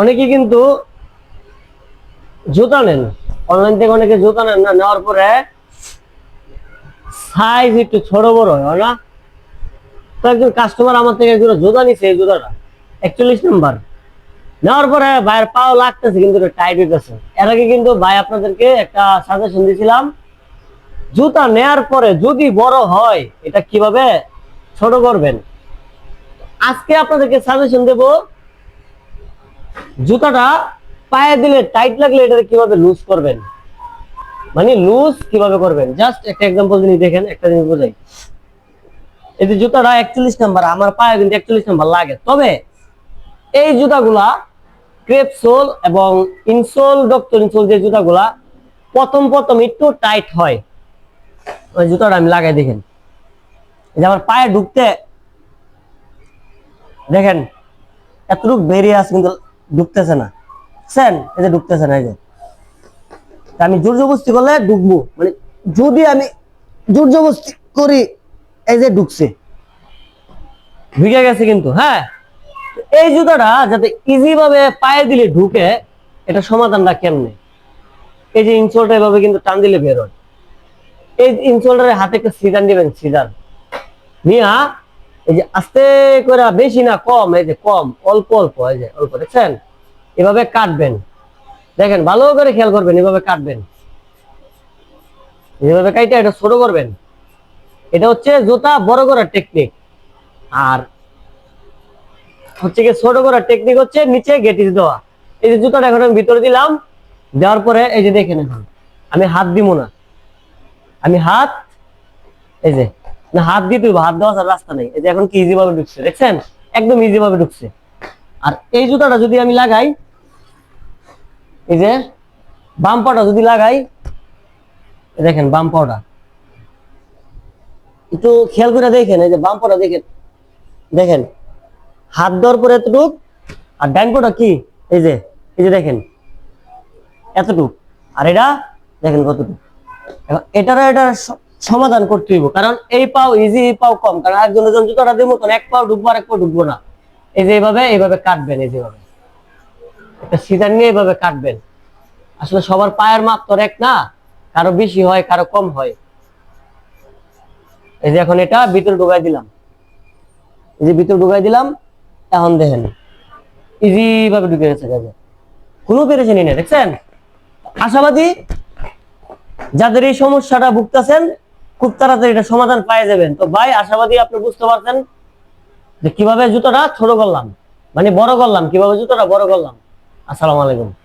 অনেকে কিন্তু জুতা নেন। অনলাইন থেকে অনেকে জুতা নেন না, নেওয়ার পরে সাইজ একটু ছোট বড় হয় না? তো একজন কাস্টমার আমার থেকে একজন জুতা নিছে, এই জুতাটা। একচল্লিশ নাম্বার নেওয়ার পরে ভাইয়ের পাও লাগতেছে, কিন্তু টাইট হইতেছে। এর আগে কিন্তু ভাই আপনাদেরকে একটা সাজেশন দিয়েছিলাম জুতা নেয়ার পরে যদি বড় হয়, এটা কীভাবে ছোট করবেন? আজকে আপনাদেরকে সাজেশন দেব জুতাটা পায়ে দিলে টাইট লাগলে এটা কীভাবে লুজ করবেন? মানে লুজ কীভাবে করবেন? জাস্ট একটা এক্সাম্পল জিনিস দেখেন, একটা জিনিস বোঝাই। এই যে জুতাটা একচল্লিশ নাম্বার, আমার পায়ে কিন্তু একচল্লিশ নাম্বার লাগে। তবে এই জুতাগুলা ক্রেপ সোল এবং ইনসোল ডক্টর ইনসোল যে জুতাগুলা প্রথম প্রথম একটু টাইট হয়। ওই জুতাটা আমি লাগাই দেখেন। যে আমার পায়ে ঢুকতে দেখেন, এতটুকু বেরিয়ে আছে কিন্তু ঢুকতেছে না। বুঝছেন এই যে ঢুকতেছে না, এই যে। আমি জোর জবস্তি করলে ঢুকবো মানে যদি আমি জোর জবস্তি করি, এই যে ঢুকছে ঢুকে গেছে কিন্তু হ্যাঁ? এই জুতাটা যাতে ইজি ভাবে পায়ে দিলে ঢুকে, এটা সমাধানটা কেমনে? এই যে ইনসোলটা এভাবে কিন্তু টান দিলে বের হয়। এই ইনসোলটার হাতে একটা সিজার দিবেন সিজার নিয়া এই যে আস্তে করে বেশি না কম, এই যে কম, অল্প অল্প, এই যে অল্প, দেখছেন? এভাবে কাটবেন। দেখেন, ভালো করে খেয়াল করবেন, এভাবে কাটবেন। এভাবে কাইটা এটা ছোট করবেন। এটা হচ্ছে জুতা বড় করার টেকনিক আর হচ্ছে কি ছোট করার টেকনিক হচ্ছে নিচে গেটিস দেওয়া। এই যে জুতাটা এখন আমি ভিতরে দিলাম, দেওয়ার পরে এই যে দেখেন এখন, আমি হাত দিব না। আমি হাত, এই যে না, হাত দিয়ে তুই হাত দেওয়া রাস্তা নেই। এই যে এখন কি ইজি ভাবে ঢুকছে, দেখছেন? একদম ইজি ভাবে ঢুকছে। আর এই জুতাটা যদি আমি লাগাই, এই যে বাম পাটা যদি লাগাই, দেখেন বাম পাটা। একটু খেয়াল করে দেখেন, এই যে বাম পাটা দেখেন। দেখেন, হাত দেওয়ার পরে এতটুক, আর ডাইন পাটা কি? এই যে এই যে দেখেন, এতটুক। আর এটা, দেখেন কতটুক। এটার স- সমাধান করতে হইব। কারণ এই পাও ইজি এই পাও কম। কারণ একজন একজন জুতাটা দিব তখন এক পাও ঢুকবো আর এক পাও ঢুকবো না। এই যে এইভাবে এইভাবে কাটবেন, এই যেভাবে একটা সিজার নিয়ে এইভাবে কাটবেন। আসলে সবার পায়ের মাপ তো এক না। কারও বেশি হয়, কারও কম হয়। এই যে এখন এটা ভিতরে ঢুকাই দিলাম। এই যে ভিতরে ঢুকাই দিলাম, এখন দেখেন ইজি ভাবে ঢুকে গেছে কাজে কোনো পেরেছেনই না দেখছেন? আশাবাদী, যাদের এই সমস্যাটা ভুগতেছেন খুব তাড়াতাড়ি এটা সমাধান পাই যাবেন। তো ভাই, আশাবাদী আপনি বুঝতে পারছেন যে কীভাবে জুতোটা ছোট করলাম। মানে বড় করলাম, কীভাবে জুতোটা বড় করলাম। আসসালামু আলাইকুম।